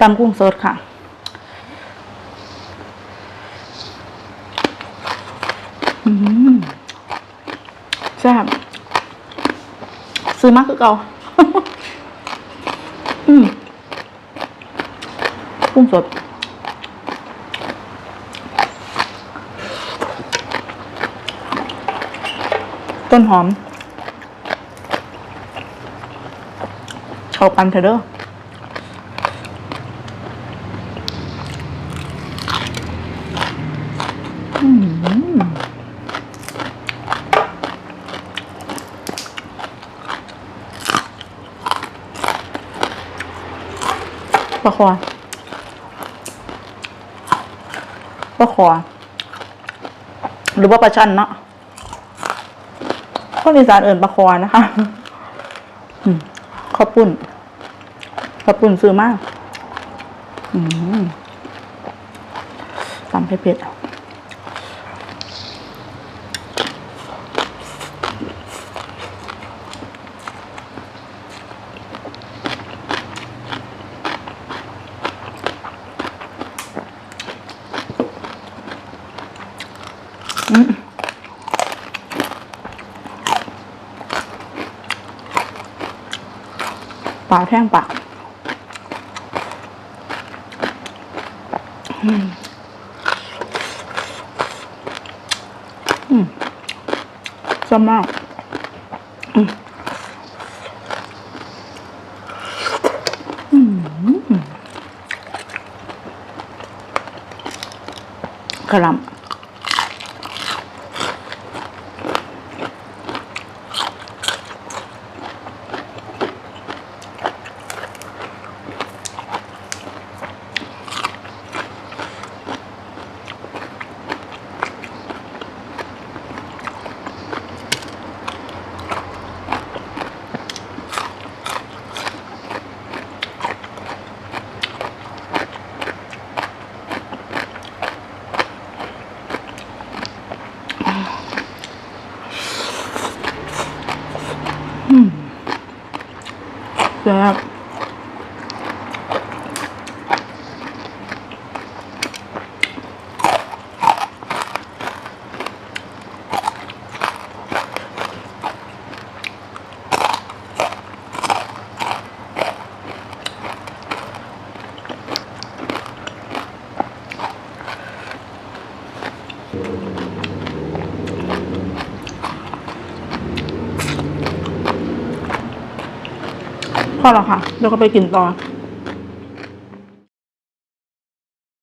ตำกุ้งสดค่ะ อืมแซ่บซื้อมากคือเก่า อืมกุ้งสดต้นหอมเข้ากันเถอะเด้อม ปลาคอปลาคอหรือว่าปลาชันเนาะคนอีสานเอิ่นปลาคอนะคะข้าวปุ้นข้าวปุ้นซื้อมากอืมตำเผ็ดๆ ปลาแท่งปากอืมอืมซ้ำมากอืมอืมกระลำ ซ่บ พอแล้วค่ะเดี๋ยวก็ไปกินต่อ